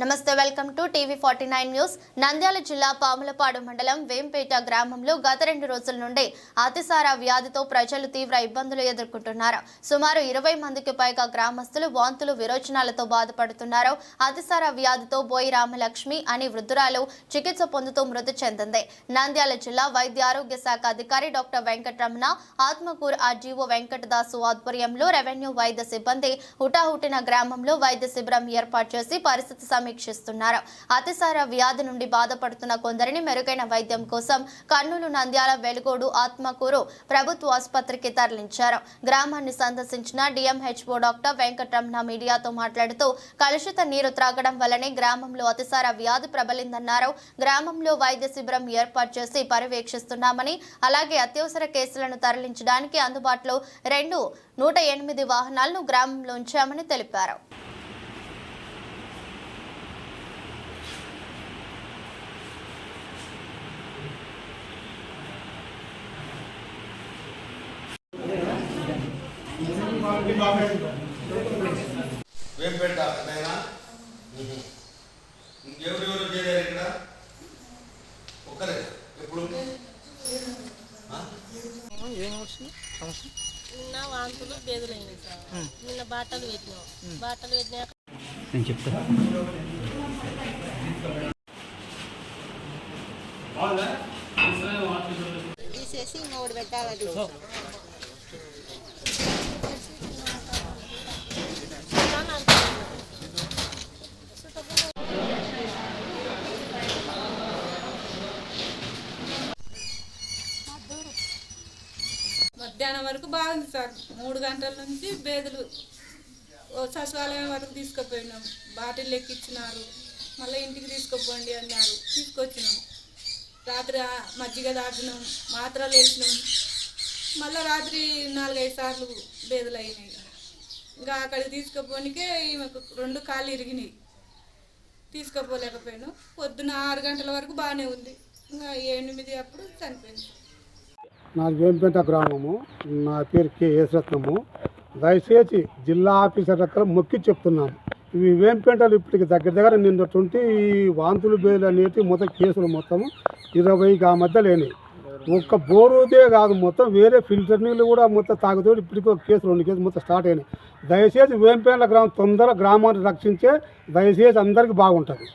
నమస్తే welcome to TV forty nine news. Nandyal జిల్లా పాములపాడు మండలం వేంపేట గ్రామంలో గత రెండు రోజుల నుండి అతిసార వ్యాధితో ప్రజలు తీవ్ర ఇబ్బందులు ఎదుర్కొంటున్నారు. సుమారు ఇరవై మందికి పైగా గ్రామస్తులు వాంతులు విరోచనాలతో బాధపడుతున్నారు. అతిసార వ్యాధితో బోయి రామలక్ష్మి అని వృద్ధురాలు చికిత్స పొందుతూ మృతి చెందింది. నంద్యాల జిల్లా వైద్య ఆరోగ్య శాఖ అధికారి డాక్టర్ వెంకటరమణ ఆత్మకూరు ఆర్జీఓ వెంకటదాసు ఆధ్వర్యంలో రెవెన్యూ వైద్య సిబ్బంది హుటాహుటిన గ్రామంలో వైద్య శిబిరం ఏర్పాటు చేసి పరిస్థితి సమీక్షిస్తున్నారు. అతిసార వ్యాధి నుండి బాధపడుతున్న కొందరిని మెరుగైన వైద్యం కోసం కర్నూలు నంద్యాల వెలుగోడు ఆత్మకూరు ప్రభుత్వ ఆసుపత్రికి తరలించారు. గ్రామాన్ని సందర్శించిన డిఎంహెచ్ఓ డాక్టర్ వెంకటరమణ మీడియాతో మాట్లాడుతూ కలుషిత నీరు త్రాగడం వల్లనే గ్రామంలో అతిసార వ్యాధి ప్రబలిందన్నారు. గ్రామంలో వైద్య శిబిరం ఏర్పాటు చేసి పర్యవేక్షిస్తున్నామని అలాగే అత్యవసర కేసులను తరలించడానికి అందుబాటులో రెండు నూట ఎనిమిది వాహనాలను గ్రామంలో ఉంచామని తెలిపారు. వేంపేట నాయనా ఎవరెవరు చేరారు ఇక్కడ? ఒక్కరే. ఎప్పుడు ఆ? ఏం వచ్చింది సమస్య? నిన్న వాంతులు సార్. నిన్న బాటలు పెట్టినాం. బాటలు పెట్టినాక నేను చెప్తా. తీసేసి ఇంకోటి పెట్టాలని మధ్యాహ్నం వరకు బాగుంది సార్. మూడు గంటల నుంచి బేదులు సచివాలయం వరకు తీసుకుపోయినాం. బాటిల్ ఎక్కిచ్చినారు. మళ్ళీ ఇంటికి తీసుకుపోండి అన్నారు. తీసుకొచ్చినాం. రాత్రి మజ్జిగ తాగినాం. మాత్రలు వేసినాం మళ్ళీ రాత్రి నాలుగైదు సార్లు బేదులు అయినాయి. ఇంకా అక్కడికి తీసుకుపోనికే ఈమెకు రెండు కాళ్ళు ఇరిగినాయి. తీసుకుపోలేకపోయాను. పొద్దున ఆరు గంటల వరకు బాగానే ఉంది. ఇంకా ఎనిమిది అప్పుడు చనిపోయింది. నాది వేంపేట గ్రామము. నా పేరు కె. యేసరత్నము దయచేసి జిల్లా ఆఫీసర్ దగ్గర మొక్కి చెప్తున్నాను. ఇవి వేంపేటలు ఇప్పటికి దగ్గర దగ్గర నిన్నటువంటి వాంతులు బేలు అనేటి మొత్తం కేసులు మొత్తం ఇరవై ఆ మధ్య లేని ఒక్క బోరుదే కాదు మొత్తం వేరే ఫిల్టర్ నీళ్ళు కూడా మొత్తం తాగుతూ ఇప్పటికీ ఒక కేసు రెండు కేసులు మొత్తం స్టార్ట్ అయినాయి. దయచేసి వేంపేట గ్రామం తొందర గ్రామాన్ని రక్షించే దయచేసి అందరికీ బాగుంటుంది.